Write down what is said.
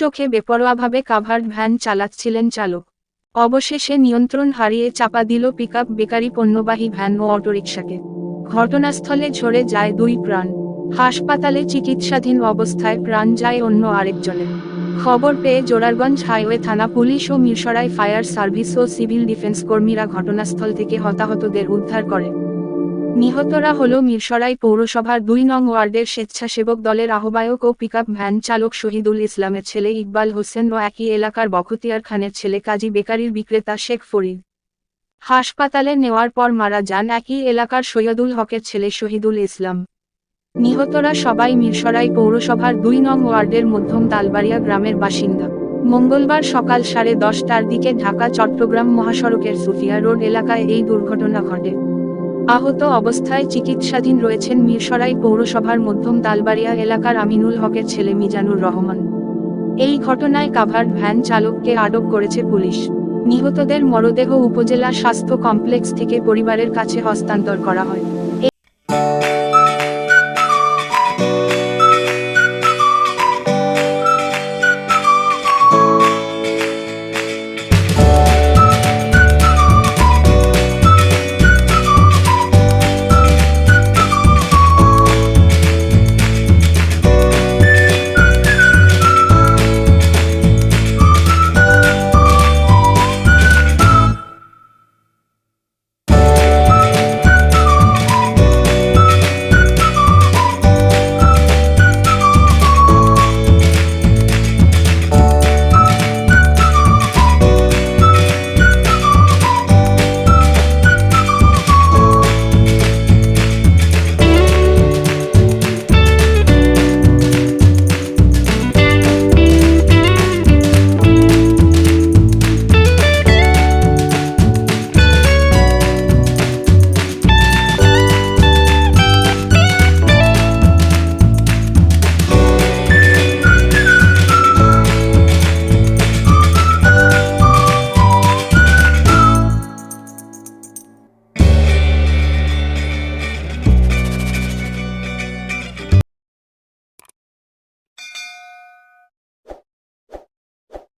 চোখে বেপরোয়াভাবে covered van চালাচ্ছিলেন চালক। অবশেষে নিয়ন্ত্রণ হারিয়ে চাপা দিল পিকআপ বেকারি পণ্যবাহী ভ্যান ও অটোরিকশাকে। ঘটনাস্থলে ঝরে যায় দুই প্রাণ। হাসপাতালে চিকিৎসাধীন অবস্থায় প্রাণ যায় অন্য আরেকজনের। খবর পেয়ে জোরারগঞ্জ হাইওয়ে থানা পুলিশ ও মিরসরাই ফায়ার সার্ভিস ও সিভিল ডিফেন্স কর্মীরা ঘটনাস্থল থেকে হতাহতদের উদ্ধার করে। নিহতরা হল মিরসরাই পৌরসভার দুই নং ওয়ার্ডের স্বেচ্ছাসেবক দলের আহ্বায়ক ও পিকআপ ভ্যান চালক শহীদুল ইসলামের ছেলে ইকবাল হোসেন ও একই এলাকার বখতিয়ার খানের ছেলে কাজী বেকারির বিক্রেতা শেখ ফরিদ। হাসপাতালে নেওয়ার পর মারা যান একই এলাকার সৈয়দুল হকের ছেলে শহীদুল ইসলাম। নিহতরা সবাই মিরসরাই পৌরসভার দুই নং ওয়ার্ডের মধ্যম তালবাড়িয়া গ্রামের বাসিন্দা। মঙ্গলবার সকাল সাড়ে দশটার দিকে ঢাকা চট্টগ্রাম মহাসড়কের সুফিয়া রোড এলাকায় এই দুর্ঘটনা ঘটে। আহত অবস্থায় চিকিৎসাধীন রয়েছেন মিরসরাই পৌরসভার মধ্যম দালবাড়িয়া এলাকার আমিনুল হকের ছেলে মিজানুর রহমান। এই ঘটনায় কাভার্ড ভ্যান চালককে আটক করেছে পুলিশ। নিহতদের মরদেহ উপজেলা স্বাস্থ্য কমপ্লেক্স থেকে পরিবারের কাছে হস্তান্তর করা হয়।